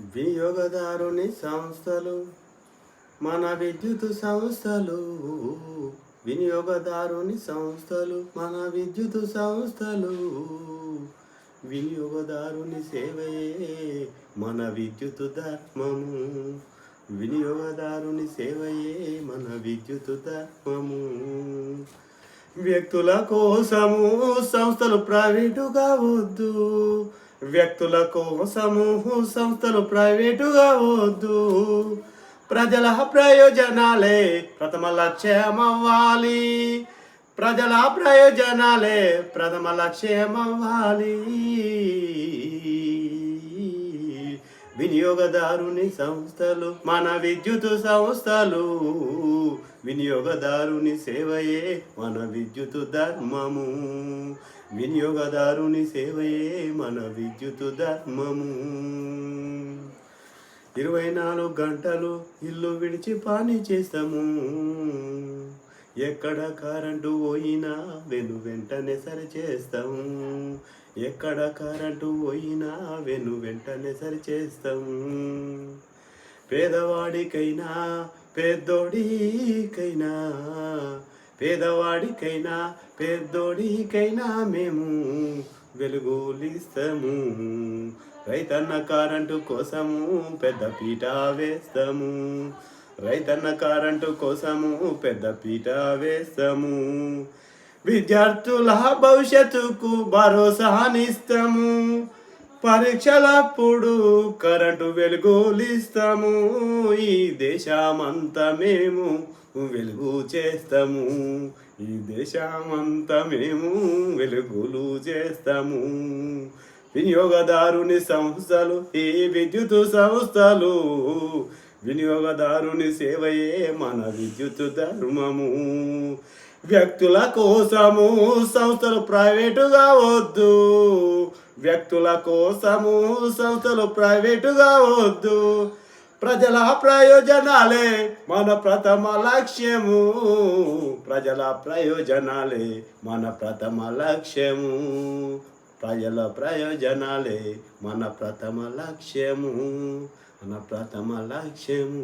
వినియోగదారుని సంస్థలు మన విద్యుత్ సంస్థలు. వినియోగదారుని సంస్థలు మన విద్యుత్ సంస్థలు. వినియోగదారుని సేవయే మన విద్యుత్ ధర్మము. వినియోగదారుని సేవయే మన విద్యుత్ ధర్మము. వ్యక్తుల కోసము సంస్థలు ప్రైవేటుగా వద్దు. వ్యక్తుల కోసము సంస్థలు ప్రైవేటుగా వద్దు. ప్రజల ప్రయోజనాలే ప్రథమ లక్ష్యమవ్వాలి. ప్రజల ప్రయోజనాలే ప్రథమ లక్ష్యమవ్వాలి. వినియోగదారుని సంస్థలు మన విద్యుత్ సంస్థలు. వినియోగదారుని సేవయే మన విద్యుత్ ధర్మము. వినియోగదారుని సేవయే మన విద్యుత్ ధర్మము. ఇరవై నాలుగు గంటలు ఇల్లు విడిచి పని చేస్తాము. ఎక్కడ కరెంటు పోయినా వెను వెంటనే సరి చేస్తాము ఎక్కడ కరెంటు పోయినా వెను వెంటనే సరి చేస్తాము పేదవాడికైనా పెద్దోడికైనా పేదవాడికైనా పెద్దోడికైనా మేము వెలుగులిస్తాము రైతన్న కరెంటు కోసము పెద్ద పీట వేస్తాము. రైతన్న కరెంటు కోసము పెద్ద పీట వేస్తాము. విద్యార్థుల భవిష్యత్తుకు భరోసానిస్తాము పరీక్షలప్పుడు కరెంటు వెలుగులిస్తాము ఈ దేశమంతా మేము వెలుగు చేస్తాము. ఈ దేశమంతా మేము వెలుగులు చేస్తాము. వినియోగదారుని సంస్థలు ఈ విద్యుత్ సంస్థలు వినియోగదారుని సేవయే మన విద్యుత్ ధర్మము. వ్యక్తుల కోసము సంస్థలు ప్రైవేటుగా వద్దు. వ్యక్తుల కోసము సంస్థలు ప్రైవేటుగా వద్దు. ప్రజల ప్రయోజనాలే మన ప్రథమ లక్ష్యము. ప్రజల ప్రయోజనాలే మన ప్రథమ లక్ష్యము. ప్రజల ప్రయోజనాలే మన ప్రథమ లక్ష్యము. మన ప్రథమ లక్ష్యము.